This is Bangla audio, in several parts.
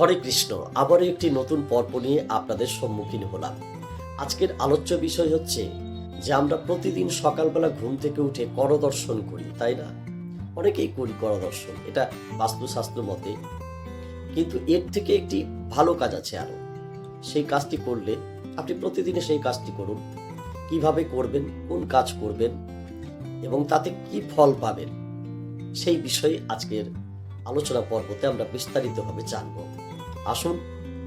হরে কৃষ্ণ, আবারও একটি নতুন পর্ব নিয়ে আপনাদের সম্মুখীন হলাম। আজকের আলোচ্য বিষয় হচ্ছে যে আমরা প্রতিদিন সকালবেলা ঘুম থেকে উঠে করদর্শন করি, তাই না? অনেকেই করি করদর্শন, এটা বাস্তুশাস্ত্র মতে। কিন্তু এর থেকে একটি ভালো কাজ আছে আরও। সেই কাজটি করলে, আপনি প্রতিদিনে সেই কাজটি করুন। কীভাবে করবেন, কোন কাজ করবেন, এবং তাতে কি ফল পাবেন, সেই বিষয়ে আজকের আলোচনা পর্বতে আমরা বিস্তারিতভাবে জানব। আসুন,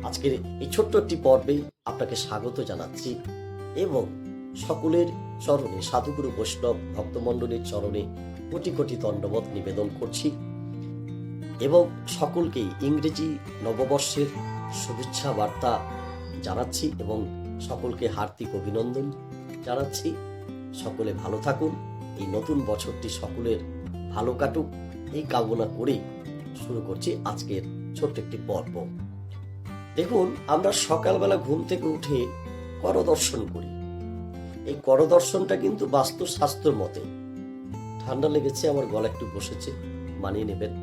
আজকের এই ছোট্ট একটি পর্বে আপনাকে স্বাগত জানাচ্ছি এবং সকলের চরণে, সাধুগুরু বৈষ্ণব ভক্তমণ্ডলীর চরণে কোটি কোটি দণ্ডবত নিবেদন করছি এবং সকলকেই ইংরেজি নববর্ষের শুভেচ্ছা বার্তা জানাচ্ছি এবং সকলকে হার্দিক অভিনন্দন জানাচ্ছি। সকলে ভালো থাকুন, এই নতুন বছরটি সকলের ভালো কাটুক, এই কামনা করেই শুরু করছি আজকের ছোট্ট একটি পর্ব। দেখুন, আমরা সকালবেলা ঘুম থেকে উঠে করদর্শন করি। এই করদর্শনটা কিন্তু বাস্তু বাস্তুশাস্ত্র মতে। ঠান্ডা লেগেছে, আমার গলা একটু বসেছে, মানিয়ে নেবেন।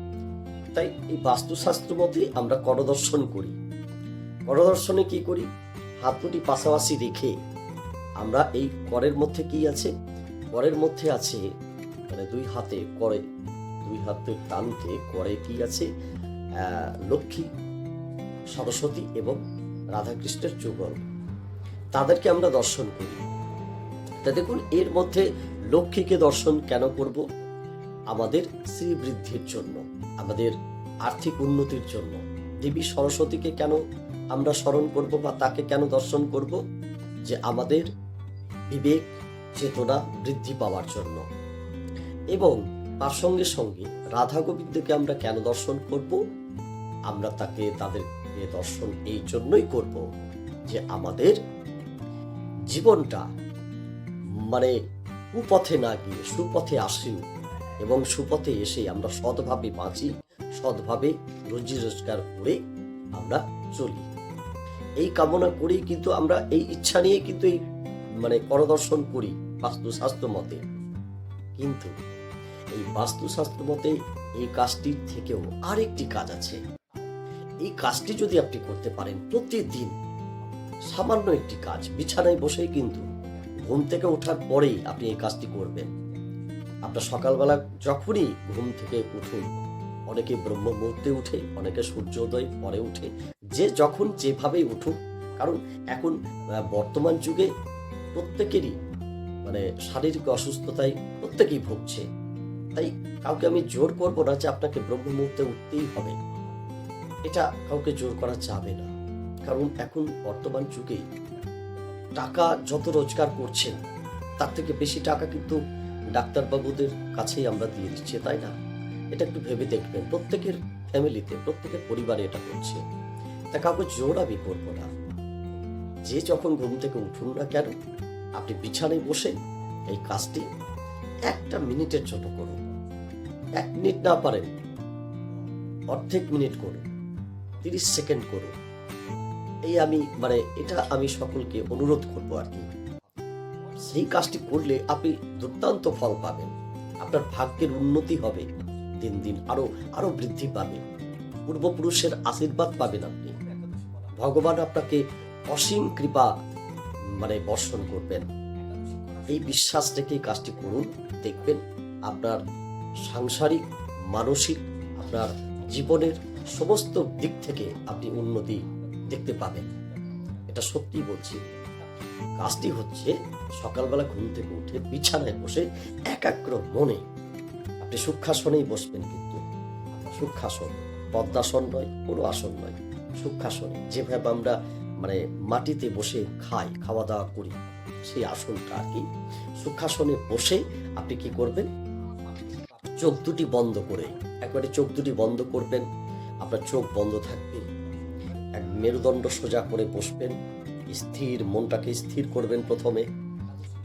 তাই এই বাস্তুশাস্ত্র মতে আমরা করদর্শন করি। করদর্শনে কি করি? হাত দুটি পাশাপাশি রেখে আমরা এই করের মধ্যে কি আছে? করের মধ্যে আছে মানে দুই হাতে করে, দুই হাতে টানতে করে কি আছে? লক্ষ্মী সরস্বতী এবং রাধাকৃষ্ণের যুগল। তাদেরকে আমরা দর্শন করি। তা দেখুন, এর মধ্যে লক্ষ্মীকে দর্শন কেন করব? আমাদের শ্রীবৃদ্ধির জন্য, আমাদের আর্থিক উন্নতির জন্য। দেবী সরস্বতীকে কেন আমরা স্মরণ করব বা তাকে কেন দর্শন করব? যে আমাদের বিবেক, চেতনা বৃদ্ধি পাওয়ার জন্য। এবং তার সঙ্গে সঙ্গে রাধা গোবিন্দকে আমরা কেন দর্শন করব? আমরা তাকে, তাদেরকে দর্শন এই জন্যই করব যে আমাদের জীবনটা মানে কুপথে না গিয়ে সুপথে আসি এবং সুপথে এসে আমরা সৎভাবে বাঁচি, সৎভাবে রুজি রোজগার করে আমরা চলি। এই কামনা করেই কিন্তু আমরা এই ইচ্ছা নিয়ে কিন্তু এই মানে করদর্শন করি বাস্তুশাস্ত্র মতে। কিন্তু এই বাস্তুশাস্ত্র মতে এই কাজটির থেকেও আরেকটি কাজ আছে। এই কাজটি যদি আপনি করতে পারেন প্রতিদিন, সামান্য একটি কাজ, বিছানায় বসেই কিন্তু ঘুম থেকে ওঠার পরেই আপনি এই কাজটি করবেন। আপনার সকালবেলা যখনই ঘুম থেকে উঠুন অনেকে ব্রহ্ম মুহূর্তে উঠে, অনেকে সূর্যোদয় পরে উঠে, যে যখন যেভাবেই উঠুক, কারণ এখন বর্তমান যুগে প্রত্যেকেরই মানে শারীরিক অসুস্থতায় প্রত্যেকেই ভুগছে। তাই কাউকে আমি জোর করব না যে আপনাকে ব্রহ্ম মুহূর্তে উঠতেই হবে। এটা কাউকে জোর করা যাবে না। কারণ এখন বর্তমান যুগে টাকা যত রোজগার করছেন, তার থেকে বেশি টাকা কিন্তু ডাক্তারবাবুদের কাছেই আমরা দিয়ে দিচ্ছি, তাই না? এটা একটু ভেবে দেখবেন। প্রত্যেকের ফ্যামিলিতে, প্রত্যেকের পরিবারে এটা করছে। তা কাউকে জোর আমি করব না। যে যখন ঘুম থেকে উঠুন না কেন, আপনি বিছানায় বসে এই কাজটি একটা মিনিটের জন্য করুন। এক মিনিট না পারেন, অর্ধেক মিনিট করুন। তিরিশ সেকেন্ড করুন। এই আমি মানে এটা আমি সকলকে অনুরোধ করব আর কি। সেই কাজটি করলে আপনি দুর্দান্ত ফল পাবেন। আপনার ভাগ্যের উন্নতি হবে। দিন দিন আরও আরও বৃদ্ধি পাবে। পূর্বপুরুষের আশীর্বাদ পাবেন আপনি। ভগবান আপনাকে অসীম কৃপা মানে বর্ষণ করবেন। এই বিশ্বাস রেখে কাজটি করুন, দেখবেন আপনার সাংসারিক, মানসিক, আপনার জীবনের সমস্ত দিক থেকে আপনি উন্নতি দেখতে পাবেন। এটা সত্যি বলছি। কাজটি হচ্ছে সকালবেলা ঘুম থেকে উঠে বিছানায় বসে একাগ্র মনে আপনি সূক্ষাসনেই বসবেন কিন্তু। সূক্ষাসন পদ্মাসন নয়, কোনো আসন নয়। সূক্ষাসনে যেভাবে আমরা মানে মাটিতে বসে খাই খাওয়া দাওয়া করি, সেই আসনটা আর কি। সূক্ষাসনে বসে আপনি কি করবেন? চোখ দুটি বন্ধ করে, একবারে চোখ দুটি বন্ধ করবেন আপনার চোখ বন্ধ থাকবে। এক মেরুদণ্ড সোজা করে বসবেন। স্থির মনটাকে স্থির করবেন প্রথমে।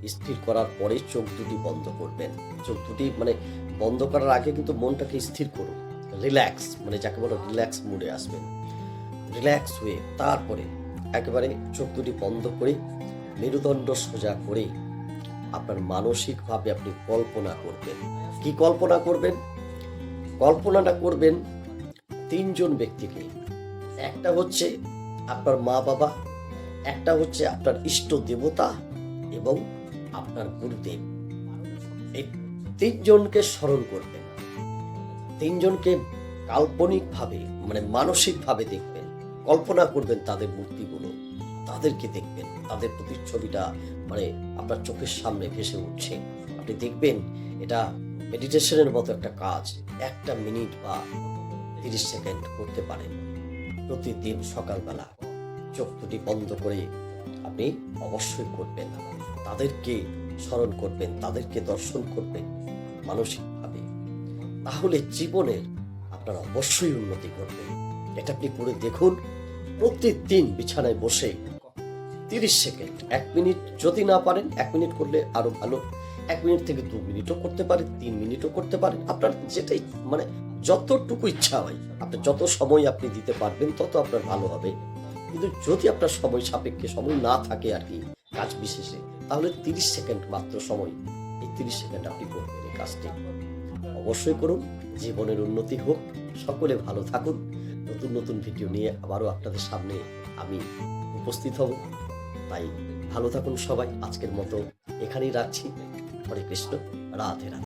স্থির করার পরে চোখ দুটি বন্ধ করবেন। চোখ দুটি মানে বন্ধ করার আগে কিন্তু মনটাকে স্থির করুন। রিল্যাক্স মানে যাকে বলো রিল্যাক্স মুডে আসবেন। রিল্যাক্স হয়ে তারপরে একেবারে চোখ দুটি বন্ধ করে মেরুদণ্ড সোজা করে আপনার মানসিকভাবে আপনি কল্পনা করবেন। কি কল্পনা করবেন? কল্পনাটা করবেন তিনজন ব্যক্তিকে। একটা হচ্ছে আপনার মা বাবা, একটা হচ্ছে আপনার ইষ্ট দেবতা এবং আপনার গুরুদেব। এই তিনজনকে স্মরণ করবেন। তিনজনকে কাল্পনিকভাবে মানে মানসিকভাবে দেখবেন। কল্পনা করবেন তাদের মূর্তিগুলো, তাদেরকে দেখবেন। তাদের প্রতিচ্ছবিটা মানে আপনার চোখের সামনে ভেসে উঠছে। আপনি দেখবেন এটা মেডিটেশনের মতো একটা কাজ, একটা মিনিট বা তিরিশ সেকেন্ড করতে পারেন। প্রতিদিন সকালবেলা চোখ দুটি বন্ধ করে আপনি অবশ্যই করবেন। তাদেরকে স্মরণ করবেন, তাদেরকে দর্শন করবেন মানসিকভাবে। তাহলে জীবনের আপনার অবশ্যই উন্নতি করবে এটা আপনি করে দেখুন, প্রতিদিন বিছানায় বসে তিরিশ সেকেন্ড, এক মিনিট যদি না পারেন, এক মিনিট করলে আরও ভালো। এক মিনিট থেকে দু মিনিটও করতে পারেন, তিন মিনিটও করতে পারেন। আপনার যেটাই মানে যতটুকু ইচ্ছা হয় আপনার যত সময় আপনি দিতে পারবেন, তত আপনার ভালো হবে। কিন্তু যদি আপনার সময় সাপেক্ষে সময় না থাকে আর কি কাজ বিশেষে, তাহলে তিরিশ সেকেন্ড মাত্র সময়, এই তিরিশ সেকেন্ড আপনি করবেন, এই কাজটি। অবশ্যই করুন, জীবনের উন্নতি হোক, সকলে ভালো থাকুন। নতুন নতুন ভিডিও নিয়ে আবারও আপনাদের সামনে আমি উপস্থিত হব। তাই ভালো থাকুন সবাই, আজকের মতো এখানেই রাখছি। হরে কৃষ্ণ, রাধে রাধে।